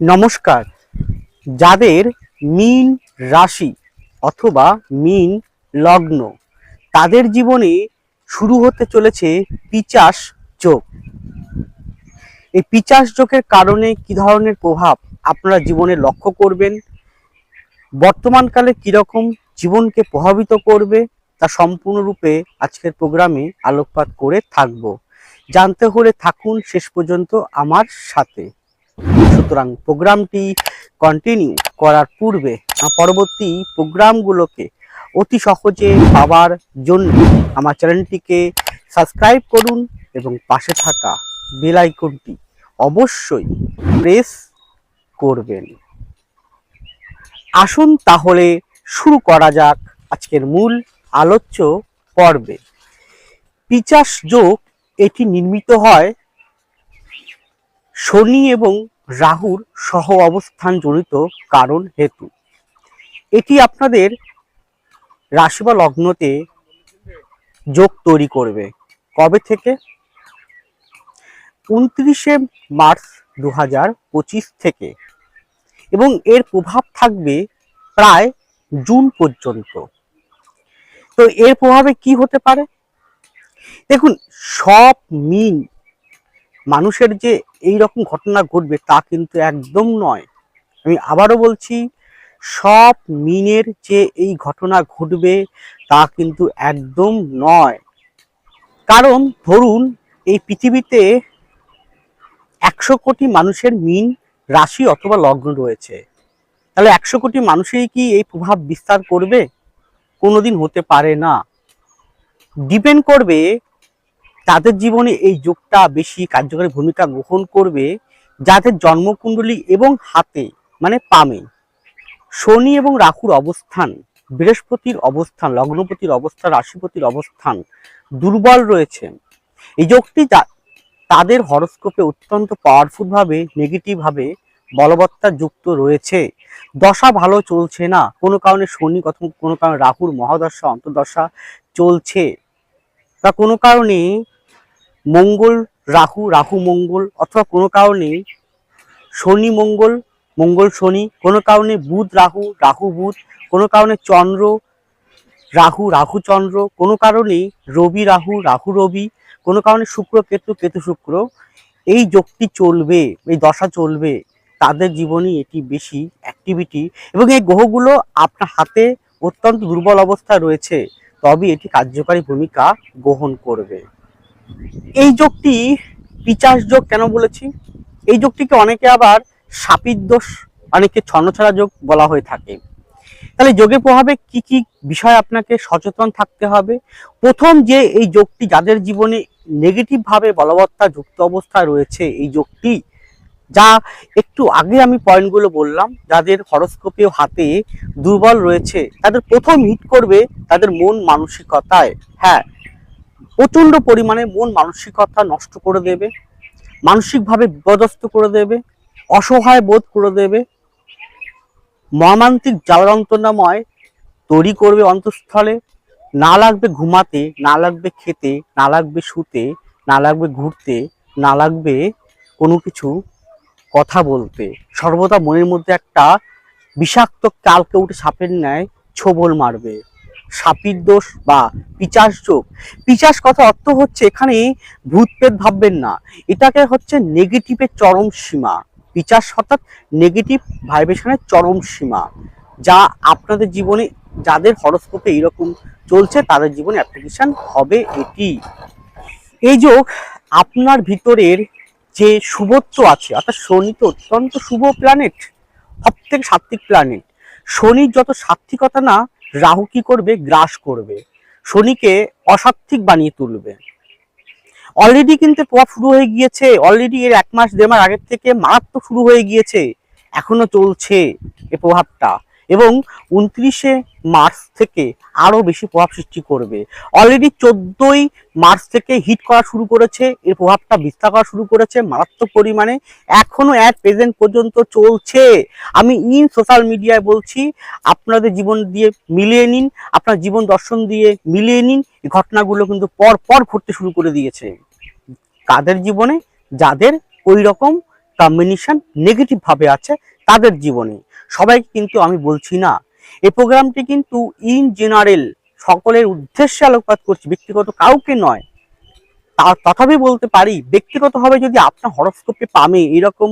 নমস্কার। যাদের মীন রাশি অথবা মীন লগ্ন, তাদের জীবনে শুরু হতে চলেছে পিচাস যোগ। এই পিচাস যোগের কারণে কি ধরনের প্রভাব আপনারা জীবনে লক্ষ্য করবেন? বর্তমানকালে কীরকম জীবনকে প্রভাবিত করবে? তা সম্পূর্ণরূপে আজকের প্রোগ্রামে আলোকপাত করে থাকব। জানতে হলে থাকুন শেষ পর্যন্ত আমার সাথে। সুতরাং প্রোগ্রামটি কন্টিনিউ করার পূর্বে পরবর্তী প্রোগ্রামগুলোকে অতি সহজে পাওয়ার জন্য আমার চ্যানেলটিকে সাবস্ক্রাইব করুন এবং পাশে থাকা বেল আইকনটি অবশ্যই প্রেস করবেন। আসুন তাহলে শুরু করা যাক আজকের মূল আলোচ্য পর্বে। পিচাস যোগ এটি নির্মিত হয় শনি এবং রাহুর সহ অবস্থান জড়িত কারণ হেতু। এটি আপনাদের রাশি বা লগ্নতে যোগ তৈরি করবে। কবে থেকে? উনত্রিশে মার্চ দু হাজার পঁচিশ থেকে। এবং এর প্রভাব থাকবে প্রায় জুন পর্যন্ত। তো এর প্রভাবে কি হতে পারে? দেখুন, সব মিন মানুষের যে এই রকম ঘটনা ঘটবে তা কিন্তু একদম নয়। আমি আবারও বলছি, সব মিনের যে এই ঘটনা ঘটবে তা কিন্তু একদম নয়। কারণ ধরুন, এই পৃথিবীতে একশো কোটি মানুষের মিন রাশি অথবা লগ্ন রয়েছে। তাহলে একশো কোটি মানুষই কি এই প্রভাব বিস্তার করবে? কোনোদিন হতে পারে না। ডিপেন্ড করবে তাদের জীবনে এই যোগটা বেশি কার্যকরী ভূমিকা গ্রহণ করবে যাদের জন্মকুণ্ডলী এবং হাতে মানে পামে। শনি এবং রাহুর অবস্থান, বৃহস্পতির অবস্থান, লগ্নপতির অবস্থান, রাশিপতির অবস্থান দুর্বল রয়েছে। এই যোগটি তাদের হরস্কোপে অত্যন্ত পাওয়ারফুল ভাবে নেগেটিভ ভাবে বলবত্তা যুক্ত রয়েছে। দশা ভালো চলছে না। কোনো কারণে শনি কোনো কারণে রাহুর মহাদশা, অন্তর্দশা চলছে। বা কোনো কারণে মঙ্গল, রাহু রাহু, মঙ্গল, অথবা কোনো কারণে শনি, মঙ্গল মঙ্গল, শনি, কোনো কারণে বুধ, রাহু রাহু, বুধ, কোনো কারণে চন্দ্র, রাহু রাহু, চন্দ্র, কোনো কারণে রবি, রাহু রাহু, রবি, কোনো কারণে শুক্র, কেতু কেতু, শুক্র, এই যোগটি চলবে, এই দশা চলবে, তাদের জীবনে এটি বেশি অ্যাক্টিভিটি এবং এই গ্রহগুলো আপনার হাতে অত্যন্ত দুর্বল অবস্থায় রয়েছে, তবে এটি কার্যকারী ভূমিকা গ্রহণ করবে। এই যোগটি পিচাস যোগ কেন বলেছি? এই যোগটিকে অনেকে আবার সাপির দোষ, অনেকে ছন্নছাড়া যোগ বলা হয়ে থাকে। তাহলে যোগের প্রভাবে কি কি বিষয় আপনাকে সচেতন থাকতে হবে? প্রথম যে এই যোগটি যাদের জীবনে নেগেটিভ ভাবে বলবত্তা যুক্ত অবস্থায় রয়েছে এই যোগটি যা একটু আগে আমি পয়েন্টগুলো বললাম, যাদের হরস্কোপে হাতে দুর্বল রয়েছে, তাদের প্রথম হিট করবে তাদের মন মানসিকতায়। হ্যাঁ প্রচণ্ড পরিমাণে মন মানসিকতা নষ্ট করে দেবে, মানসিকভাবে বিপদস্ত করে দেবে, অসহায় বোধ করে দেবে, মর্মান্তিক যন্ত্রণাময় তৈরি করবে অন্তঃস্থলে, না লাগবে ঘুমাতে, না লাগবে খেতে, না লাগবে শুতে, না লাগবে ঘুরতে, না লাগবে কোনো কিছু কথা বলতে। সর্বদা মনের মধ্যে একটা বিষাক্ত কালকে উঠে সাপের ন্যায় ছোবল মারবে। সাপির দোষ বা পিচাস যোগ। পিচাস কথা অর্থ হচ্ছে এখানে ভূত প্রেত ভাববেন না। এটাকে হচ্ছে নেগেটিভের চরম সীমা। পিচাস অর্থাৎ নেগেটিভ ভাইব্রেশনের চরম সীমা। যা আপনাদের জীবনে, যাদের হরস্কোপে এইরকম চলছে, তাদের জীবনে অ্যাপ্লিকেশন হবে এটি। এই যোগ আপনার ভিতরের যে শুভত্ব আছে, অর্থাৎ শনি তো অত্যন্ত শুভ প্ল্যানেট সব থেকে সাত্বিক প্ল্যানেট শনির যত সাত্বিকতা না রাহু কি করবে? গ্রাস করবে। শনিকে অসাত্বিক বানিয়ে তুলবে। অলরেডি কিন্তু প্রভাব শুরু হয়ে গিয়েছে। অলরেডি এর এক মাস, দেড় মাস আগের থেকে মারাত্মক শুরু হয়ে গিয়েছে। এখনও চলছে এ প্রভাবটা। এবং উনত্রিশে মার্চ থেকে আরও বেশি প্রভাব সৃষ্টি করবে। অলরেডি চোদ্দই মার্চ থেকে হিট করা শুরু করেছে, এর প্রভাবটা বিস্তার করা শুরু করেছে মারাত্মক পরিমাণে। এখনও অ্যাট প্রেজেন্ট পর্যন্ত চলছে। আমি ইন সোশ্যাল মিডিয়ায় বলছি, আপনাদের জীবন দিয়ে মিলিয়ে নিন, আপনার জীবন দর্শন দিয়ে মিলিয়ে নিন, এই ঘটনাগুলো কিন্তু পর পর ঘটতে শুরু করে দিয়েছে। কাদের জীবনে? যাদের ওই রকম কম্বিনেশন নেগেটিভ ভাবে আছে, তাদের জীবনে। সবাইকে কিন্তু আমি বলছি না। এই প্রোগ্রামটি কিন্তু ইন জেনারেল সকলের উদ্দেশ্যে আলোকপাত করছি, ব্যক্তিগত কাউকে নয়। তথাপি বলতে পারি, ব্যক্তিগতভাবে যদি আপনার হরস্কোপে পামে এরকম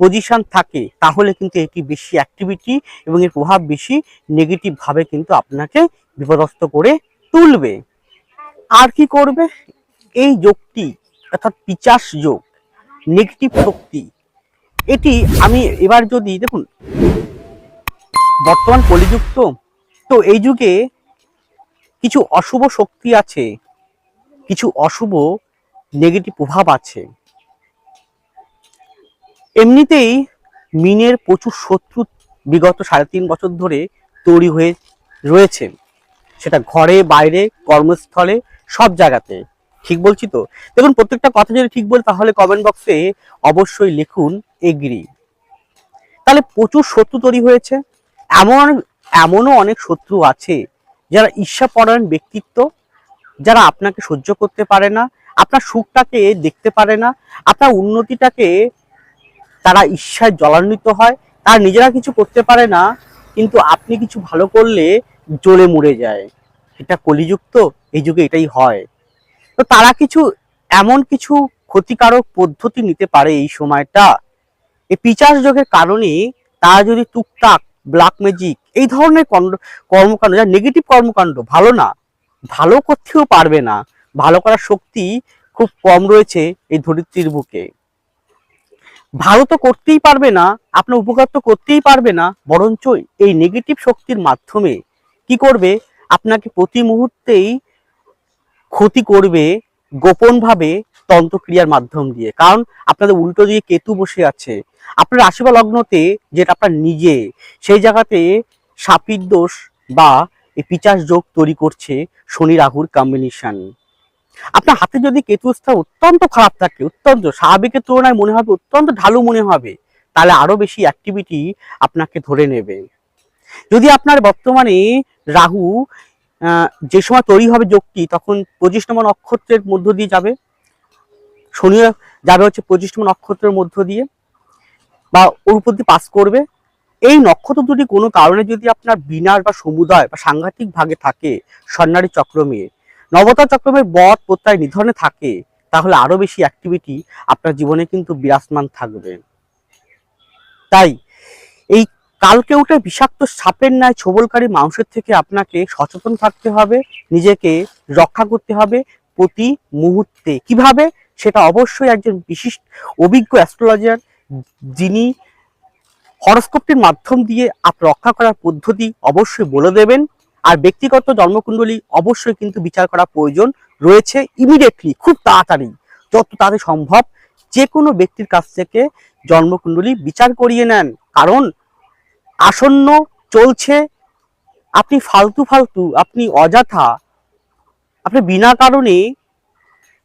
পজিশন থাকে, তাহলে কিন্তু এটি বেশি অ্যাক্টিভিটি এবং এর প্রভাব বেশি নেগেটিভভাবে কিন্তু আপনাকে বিপদস্ত করে তুলবে। আর কি করবে? এই যোগটি, অর্থাৎ পিচাস যোগ নেগেটিভ শক্তি, এটি আমি এবার যদি, দেখুন বর্তমান কলিযুগ তো। তো এই যুগে কিছু অশুভ শক্তি আছে, কিছু অশুভ নেগেটিভ প্রভাব আছে। এমনিতেই মিনের প্রচুর শত্রু বিগত সাড়ে তিন বছর ধরে তৈরি হয়ে রয়েছে। সেটা ঘরে, বাইরে, কর্মস্থলে, সব জায়গাতে। ঠিক বলছি তো? দেখুন, প্রত্যেকটা কথা যদি ঠিক বলি, তাহলে কমেন্ট বক্সে অবশ্যই লিখুন এগ্রি। তাহলে প্রচুর শত্রু তৈরি হয়েছে। এমন, এমনও অনেক শত্রু আছে যারা ঈর্ষাপরায়ণ ব্যক্তিত্ব, যারা আপনাকে সহ্য করতে পারে না, আপনার সুখটাকে দেখতে পারে না, আপনার উন্নতিটাকে তারা ঈর্ষায় জলান্বিত হয়, তারা নিজেরা কিছু করতে পারে না, কিন্তু আপনি কিছু ভালো করলে জ্বলে মরে যায়। এটা কলিযুক্ত, এই যুগে এটাই হয়। তো তারা কিছু, এমন কিছু ক্ষতিকারক পদ্ধতি নিতে পারে এই সময়টা। এই পিচাস যোগের কারণে তারা যদি টুকটাক ব্ল্যাক ম্যাজিক এই ধরনের কর্মকাণ্ড, যা নেগেটিভ কর্মকাণ্ড, ভালো না। ভালো করতেও পারবে না। ভালো করার শক্তি খুব কম রয়েছে এই ধরিত্রীর বুকে। ভালো তো করতেই পারবে না, আপনার উপকার তো করতেই পারবে না, বরঞ্চ এই নেগেটিভ শক্তির মাধ্যমে কি করবে? আপনাকে প্রতি মুহূর্তেই ক্ষতি করবে গোপনভাবে তন্ত্রক্রিয়ার মাধ্যম দিয়ে। কারণ আপনাদের উল্টো দিয়ে কেতু বসে আছে। আপনার বা লগ্নতে যেটা আপনার নিজে, সেই জায়গাতে সাপির দোষ বা এই পিচাস যোগ তৈরি করছে শনি রাহুর কম্বিনেশন আপনার হাতে যদি কেতু স্থান অত্যন্ত খারাপ থাকে, অত্যন্ত স্বাভাবিকের তুলনায় মনে হবে, অত্যন্ত ঢালু মনে হবে, তাহলে আরও বেশি অ্যাক্টিভিটি আপনাকে ধরে নেবে। যদি আপনার বর্তমানে রাহু যে সময় তৈরি হবে যোগটি, তখন পঁচিশ নম্বর নক্ষত্রের মধ্য দিয়ে যাবে। শনি যাবে হচ্ছে পঁচিশ নম্বর নক্ষত্রের মধ্য দিয়ে। বা ওর উপর দিয়ে পাস করবে। এই নক্ষত্র দুটি কোনো কারণে যদি আপনার বিনাশ বা সমুদয় বা সাংঘাতিক ভাগে থাকে স্বর্ণারী চক্রমে নবতা চক্রমের বধ প্রত্যয় নিধনে থাকে, তাহলে আরও বেশি অ্যাক্টিভিটি আপনার জীবনে কিন্তু বিরাজমান থাকবে। তাই এই কালকে উঠে বিষাক্ত সাপের ন্যায় ছবলকারী মাংসের থেকে আপনাকে সচেতন থাকতে হবে, নিজেকে রক্ষা করতে হবে প্রতি মুহূর্তে। কীভাবে? সেটা অবশ্যই একজন বিশিষ্ট, অভিজ্ঞ অ্যাস্ট্রোলজার যিনি হরস্কোপটির মাধ্যম দিয়ে আপ রক্ষা করার পদ্ধতি অবশ্যই বলে দেবেন। আর ব্যক্তিগত জন্মকুণ্ডলী অবশ্যই কিন্তু বিচার করা প্রয়োজন রয়েছে ইমিডিয়েটলি খুব তাড়াতাড়ি, যত তাড়াতাড়ি সম্ভব। যে কোনো ব্যক্তির কাছ থেকে জন্মকুণ্ডলী বিচার করিয়ে নেন। কারণ আসন্ন চলছে, আপনি ফালতু ফালতু, আপনি অযথা, আপনি বিনা কারণে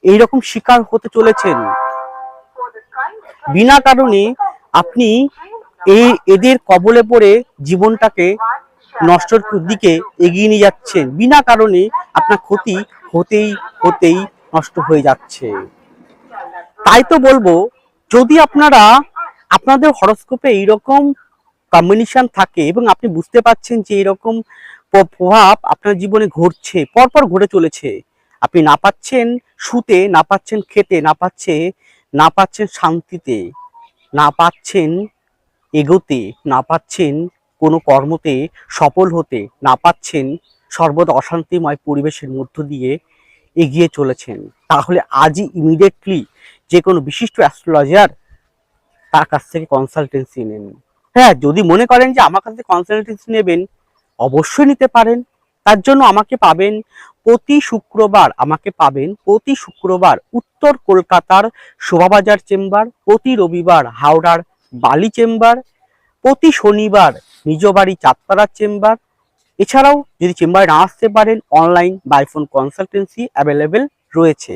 এইরকম শিকার হতে চলেছেন। বিনা কারণে আপনি এই এদের কবলে পড়ে জীবনটাকে নষ্টর দিকে এগিয়ে নিয়ে যাচ্ছেন। বিনা কারণে আপনার ক্ষতি হতেই হতেই নষ্ট হয়ে যাচ্ছে। তাই তো বলব, যদি আপনারা আপনাদের হরস্কোপে এইরকম কম্বিনেশন থাকে এবং আপনি বুঝতে পাচ্ছেন যে এরকম প্রভাব আপনার জীবনে ঘটছে, পরপর ঘটে চলেছে। আপনি না পাচ্ছেন শুতে, না পাচ্ছেন খেতে, না পাচ্ছে না পাচ্ছেন শান্তিতে, না পাচ্ছেন এগোতে, না পাচ্ছেন কোনো কর্মতে সফল হতে, না পাচ্ছেন সর্বদা অশান্তিময় পরিবেশের মধ্য দিয়ে এগিয়ে চলেছেন, তাহলে আজই ইমিডিয়েটলি যে কোনো বিশিষ্ট অ্যাস্ট্রোলজার তার কাছ থেকে কনসালটেন্সি নেন। হ্যাঁ যদি মনে করেন যে আমার কাছ থেকে কনসালটেন্সি নেবেন, অবশ্যই নিতে পারেন। তার জন্য আমাকে পাবেন প্রতি শুক্রবার, আমাকে পাবেন প্রতি শুক্রবার উত্তর কলকাতার শোভাবাজার চেম্বার, প্রতি রবিবার হাওড়ার বালি চেম্বার, প্রতি শনিবার নিজ বাড়ি চাঁদপাড়ার চেম্বার। এছাড়াও যদি চেম্বারে না আসতে পারেন অনলাইন বাইফোন কনসালটেন্সি অ্যাভেলেবেল রয়েছে।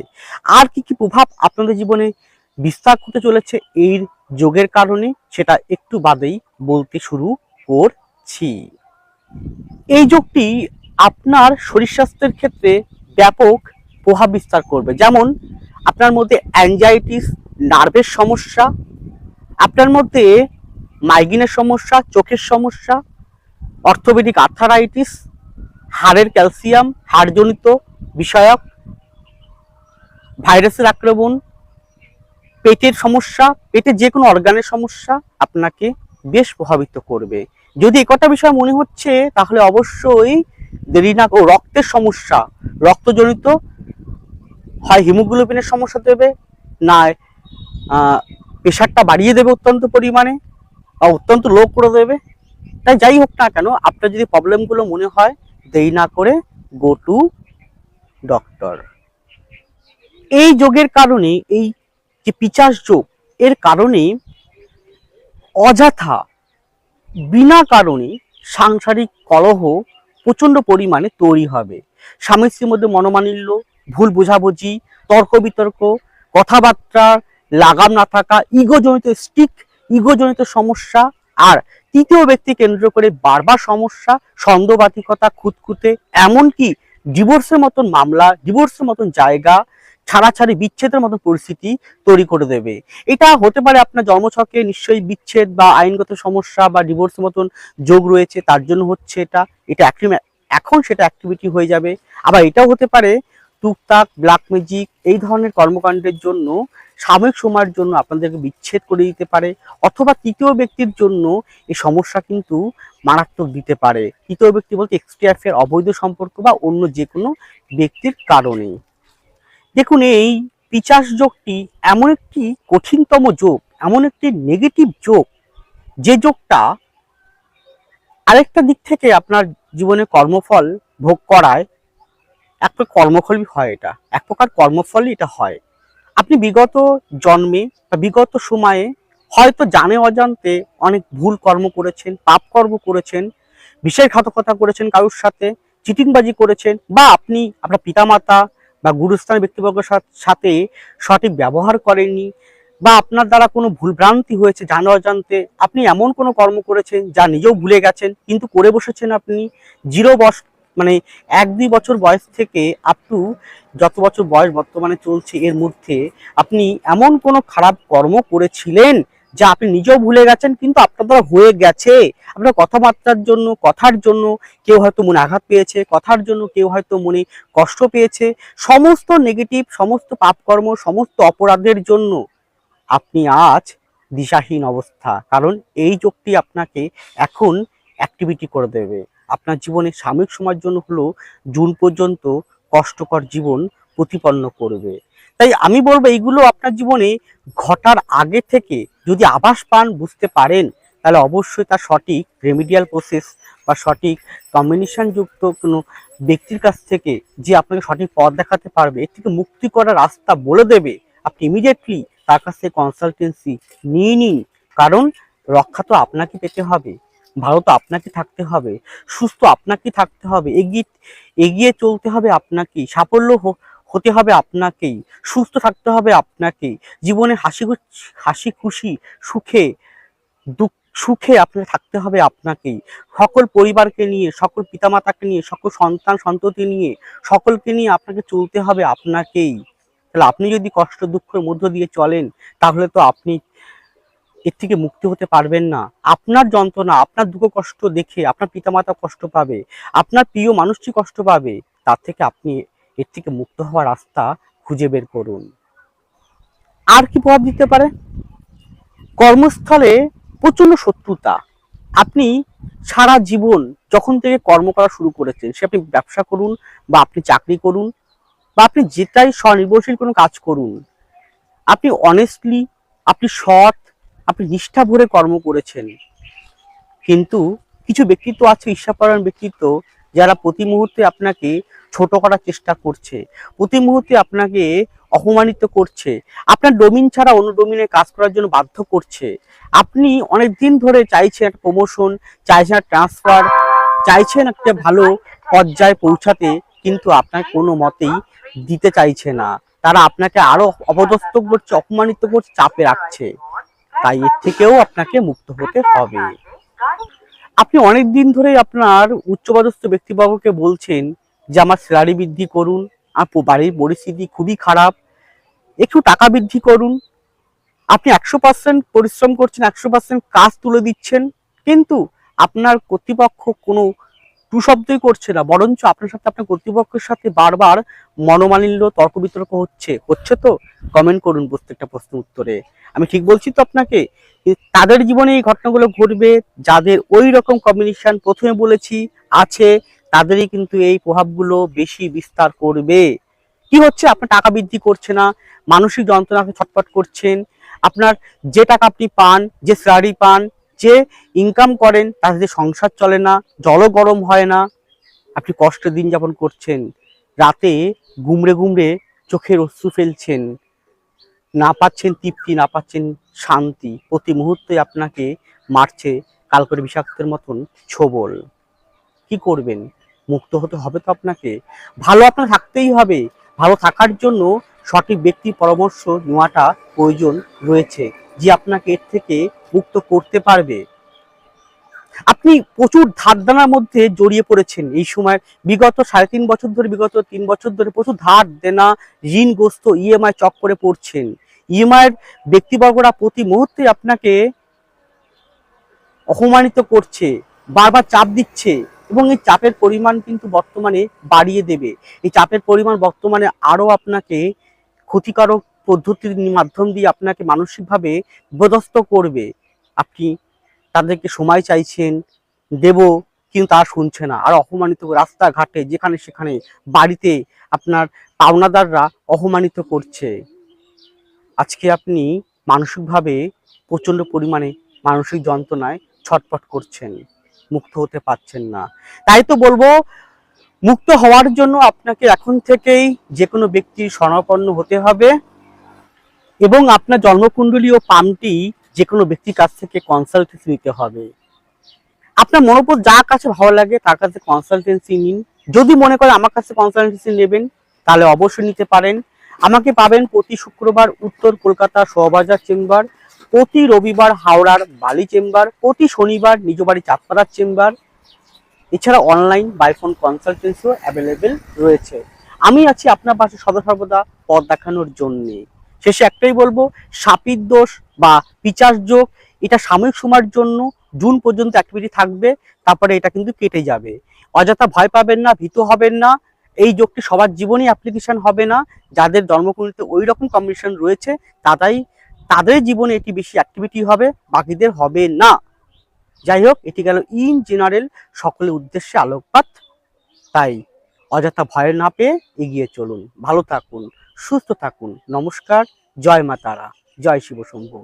আর কি কি প্রভাব আপনাদের জীবনে বিস্তার করতে চলেছে এই যোগের কারণে, সেটা একটু বাদেই বলতে শুরু করছি। এই যোগটি আপনার শরীর স্বাস্থ্যের ক্ষেত্রে ব্যাপক প্রভাব বিস্তার করবে। যেমন, আপনার মধ্যে অ্যাংজাইটিস নার্ভের সমস্যা, আপনার মধ্যে মাইগ্রেনের সমস্যা, চোখের সমস্যা অর্থোপেডিক আর্থারাইটিস হাড়ের ক্যালসিয়াম হাড়জনিত বিষয়ক ভাইরাসের আক্রমণ, পেটের সমস্যা পেটের যে কোনো অর্গানের সমস্যা আপনাকে বেশ প্রভাবিত করবে। যদি একটা বিষয় মনে হচ্ছে, তাহলে অবশ্যই দেরি না ও রক্তের সমস্যা, রক্তজনিত হয় হিমোগ্লোবিনের সমস্যা দেবে না প্রেশারটা বাড়িয়ে দেবে অত্যন্ত পরিমাণে বা অত্যন্ত লো করে দেবে। তাই যাই হোক না কেন, আপনার যদি প্রবলেমগুলো মনে হয়, দেরি না করে গো টু ডক্টর এই যোগের কারণে, এই যে পিচাস যোগ, এর কারণে অযথা, বিনা কারণে সাংসারিক কলহ প্রচণ্ড পরিমাণে তৈরি হবে। স্বামী স্ত্রীর মধ্যে মনোমানিল্য ভুল বোঝাবুঝি, তর্ক বিতর্ক, কথাবার্তা লাগাম না থাকা, ইগোজনিত স্টিক ইগোজনিত সমস্যা, আর তৃতীয় ব্যক্তি কেন্দ্র করে বারবার সমস্যা সন্দেহবাতিকতা খুঁতখুঁতে, এমনকি ডিভোর্সের মতন মামলা ডিভোর্সের মতন জায়গা ছাড়াছাড়ি বিচ্ছেদের মতন পরিস্থিতি তৈরি করে দেবে। এটা হতে পারে আপনার জন্মছকে নিশ্চয়ই বিচ্ছেদ বা আইনগত সমস্যা বা ডিভোর্সের মতন যোগ রয়েছে, তার জন্য হচ্ছে এটা। এটা এখন সেটা অ্যাক্টিভিটি হয়ে যাবে। আবার এটাও হতে পারে টুকটাক ব্ল্যাক ম্যাজিক এই ধরনের কর্মকাণ্ডের জন্য সাময়িক সময়ের জন্য আপনাদেরকে বিচ্ছেদ করে দিতে পারে। অথবা তৃতীয় ব্যক্তির জন্য এই সমস্যা কিন্তু মারাত্মক দিতে পারে। তৃতীয় ব্যক্তি বলতে এক্সট্রি অবৈধ সম্পর্ক বা অন্য যে কোনো ব্যক্তির কারণে দেখুন, এই পিচাস যোগটি এমন একটি কঠিনতম যোগ, এমন একটি নেগেটিভ যোগ। যে যোগটা আরেকটা দিক থেকে আপনার জীবনে কর্মফল ভোগ করায়, এক প্রকার কর্মফলই হয় এটা, এক প্রকার কর্মফলই এটা হয়। আপনি বিগত জন্মে বা বিগত সময়ে হয়তো জানে অজান্তে অনেক ভুল কর্ম করেছেন, পাপ কর্ম করেছেন বিশ্বাসঘাতকতা করেছেন কারোর সাথে, চিটিংবাজি করেছেন, বা আপনি আপনার পিতামাতা বা গুরুস্থানের ব্যক্তিবর্গের সাথ- সঠিক ব্যবহার করেননি বা আপনার দ্বারা কোনো ভুলভ্রান্তি হয়েছে জানা অজান্তে আপনি এমন কোনো কর্ম করেছেন যা নিজেও ভুলে গেছেন, কিন্তু করে বসেছেন আপনি জিরো বস মানে এক দুই বছর বয়স থেকে আপ টু যত বছর বয়স বর্তমানে চলছে এর মধ্যে আপনি এমন কোনো খারাপ কর্ম করেছিলেন যা আপনি নিজেও ভুলে গেছেন, কিন্তু আপনার দ্বারা হয়ে গেছে। আপনার কথাবার্তার জন্য, কথার জন্য কেউ হয়তো মনে আঘাত পেয়েছে, কথার জন্য কেউ হয়তো মনে কষ্ট পেয়েছে। সমস্ত নেগেটিভ সমস্ত পাপকর্ম, সমস্ত অপরাধের জন্য আপনি আজ দিশাহীন অবস্থা। কারণ এই যোগটি আপনাকে এখন অ্যাক্টিভিটি করে দেবে। আপনার জীবনে সাময়িক সময়ের জন্য হলেও জুন পর্যন্ত কষ্টকর জীবন প্রতিপন্ন করবে। তাই আমি বলব, এইগুলো আপনার জীবনে ঘটার আগে থেকে যদি আভাস পান, বুঝতে পারেন, তাহলে অবশ্যই তার সঠিক রেমিডিয়াল প্রসেস বা সঠিক কম্বিনেশন যুক্ত কোনো ব্যক্তির কাছ থেকে যে আপনাকে সঠিক পথ দেখাতে পারবে, এর থেকে মুক্তি করার রাস্তা বলে দেবে। আপনি ইমিডিয়েটলি তার কাছ থেকে কনসালটেন্সি নিয়ে নিন, কারণ রক্ষা তো আপনাকে পেতে হবে, ভালো তো আপনাকে থাকতে হবে, সুস্থ আপনাকে থাকতে হবে, এগিয়ে এগিয়ে চলতে হবে আপনাকেই সাফল্য হতে হবে আপনাকেই, সুস্থ থাকতে হবে আপনাকেই, জীবনে হাসি হাসি খুশি, সুখে, দুঃখ, সুখে আপনাকে থাকতে হবে আপনাকেই। সকল পরিবারকে নিয়ে, সকল পিতামাতাকে নিয়ে, সকল সন্তান সন্ততি নিয়ে, সকলকে নিয়ে আপনাকে চলতে হবে আপনাকেই। তাহলে আপনি যদি কষ্ট দুঃখের মধ্য দিয়ে চলেন, তাহলে তো আপনি এর থেকে মুক্তি হতে পারবেন না। আপনার যন্ত্রণা, আপনার দুঃখ কষ্ট দেখে আপনার পিতামাতা কষ্ট পাবে, আপনার প্রিয় মানুষটি কষ্ট পাবে, তার থেকে আপনি এর থেকে মুক্ত হওয়ার রাস্তা খুঁজে বের করুন। আর কি প্রভাব দিতে পারে? কর্মস্থলে প্রচণ্ড শত্রুতা। আপনি সারা জীবন যখন থেকে কর্ম করা শুরু করেছেন, সে আপনি ব্যবসা করুন বা আপনি চাকরি করুন বা আপনি যেটাই স্বনির্ভরশীল কোনো কাজ করুন, আপনি অনেস্টলি আপনি সৎ, আপনি নিষ্ঠা ভরে কর্ম করেছেন। কিন্তু কিছু ব্যক্তিত্ব আছে ঈর্ষাপরায়ণ ব্যক্তিত্ব যারা প্রতি মুহূর্তে আপনাকে ছোট করার চেষ্টা করছে, প্রতি মুহূর্তে আপনাকে অপমানিত করছে, আপনার ডোমিন ছাড়া অন্য ডোমিনে কাজ করার জন্য বাধ্য করছে, আপনি অনেক দিন ধরে চাইছেন একটা প্রমোশন চাইছেন ট্রান্সফার চাইছেন একটা ভালো পর্যায়ে পৌঁছাতে, কিন্তু আপনার কোনো মতেই দিতে চাইছে না। তারা আপনাকে আরও অপদস্থ করছে, অপমানিত করছে, চাপে রাখছে। তাই এর থেকেও আপনাকে মুক্ত হতে হবে। আপনি অনেক দিন ধরে আপনার উচ্চপদস্থ ব্যক্তিবর্গকে বলছেন যে আমার স্যালারি বৃদ্ধি করুন আর বাড়ির পরিস্থিতি খুবই খারাপ, একটু টাকা বৃদ্ধি করুন। আপনি একশো পার্সেন্ট পরিশ্রম করছেন, একশো পার্সেন্ট কাজ তুলে দিচ্ছেন, কিন্তু আপনার কর্তৃপক্ষ কোনো টু শব্দই করছে না, বরঞ্চ আপনার সাথে, আপনার কর্তৃপক্ষের সাথে বারবার মনোমালিন্য তর্ক বিতর্ক হচ্ছে হচ্ছে তো? কমেন্ট করুন প্রত্যেকটা প্রশ্ন উত্তরে। আমি ঠিক বলছি তো আপনাকে? তাদের জীবনে এই ঘটনাগুলো ঘটবে, যাদের ওই রকম কম্বিনেশন প্রথমে বলেছি আছে, তাদেরই কিন্তু এই প্রভাবগুলো বেশি বিস্তার করবে। কি হচ্ছে? আপনার টাকা বৃদ্ধি করছে না, মানসিক যন্ত্রণাকে ছটফট করছেন, আপনার যে টাকা আপনি পান, যে স্যালারি পান যে ইনকাম করেন সাথে সংসার চলে না, জলও গরম হয় না। আপনি কষ্টের দিন যাপন করছেন, রাতে গুমড়ে গুমড়ে চোখের অশ্রু ফেলছেন, না পাচ্ছেন তৃপ্তি, না পাচ্ছেন শান্তি, প্রতি মুহূর্তে আপনাকে মারছে কালকরে বিষাক্তের মতন ছোবল। কি করবেন? মুক্ত হতে হবে তো আপনাকে। ভালো আপনার থাকতেই হবে। ভালো থাকার জন্য সঠিক ব্যক্তির পরামর্শ নেওয়াটা প্রয়োজন রয়েছে। যে আপনাকে এর থেকে মুক্ত করতে পারবে। আপনি প্রচুর ধার দেনার মধ্যে জড়িয়ে পড়েছেন এই সময়। বিগত সাড়ে তিন বছর ধরে, বিগত তিন বছর ধরে প্রচুর ধার দেনা ঋণগ্রস্ত ইএমআই চক্করে পড়ছেন। ইএমআই এর ব্যক্তিবর্গরা প্রতি মুহূর্তে আপনাকে অপমানিত করছে, বারবার চাপ দিচ্ছে এবং এই চাপের পরিমাণ কিন্তু বর্তমানে বাড়িয়ে দেবে। এই চাপের পরিমাণ বর্তমানে আরও আপনাকে ক্ষতিকারক পদ্ধতির মাধ্যম দিয়ে আপনাকে মানসিকভাবে বিপদস্ত করবে। আপনি তাদেরকে সময় চাইছেন, দেব, কিন্তু তারা শুনছে না। আর অপমানিত রাস্তাঘাটে, যেখানে সেখানে বাড়িতে আপনার পাওনাদাররা অপমানিত করছে। আজকে আপনি মানসিকভাবে প্রচণ্ড পরিমাণে মানসিক যন্ত্রণায় ছটফট করছেন, মুক্ত হতে পারছেন না। তাই তো বলব, মুক্ত হওয়ার জন্য আপনাকে এখন থেকেই যে কোনো ব্যক্তির শরণাপন্ন হতে হবে এবং আপনার জন্মকুণ্ডলী ও পামটি যে কোনো ব্যক্তির কাছ থেকে কনসালটেন্সি নিতে হবে। আপনার মনে মনোপর যা কাছে ভালো লাগে তার কাছে কনসালটেন্সি নিন। যদি মনে করেন আমার কাছে কনসালটেন্সি নেবেন, তাহলে অবশ্যই নিতে পারেন। আমাকে পাবেন প্রতি শুক্রবার উত্তর কলকাতা শোভাবাজার চেম্বার, প্রতি রবিবার হাওড়ার বালি চেম্বার, প্রতি শনিবার নিজ বাড়ি চাঁদপাড়ার চেম্বার। এছাড়া অনলাইন বাইফোন কনসালটেন্সিও অ্যাভেলেবেল রয়েছে। আমি আছি আপনার পাশে সদা সর্বদা পথ দেখানোর জন্যে। শেষে একটাই বলব, সাপির দোষ বা পিচার যোগ এটা সাময়িক সময়ের জন্য জুন পর্যন্ত অ্যাক্টিভিটি থাকবে, তারপরে এটা কিন্তু কেটে যাবে। অযথা ভয় পাবেন না, ভীত হবেন না, এই যোগটি সবার জীবনে অ্যাপ্লিকেশন হবে না, যাদের জন্মকুণ্ডলিতে ওই রকম কম্বিনেশন রয়েছে, তারাই, তাদের জীবনে এটি বেশি অ্যাক্টিভিটি হবে, বাকিদের হবে না। যাই হোক, এটি গেল ইন জেনারেল সকলের উদ্দেশ্যে আলোকপাত। তাই অযথা ভয় না পেয়ে এগিয়ে চলুন। ভালো থাকুন, সুস্থ থাকুন। নমস্কার, জয় মা তারা। জয় শিব শম্ভু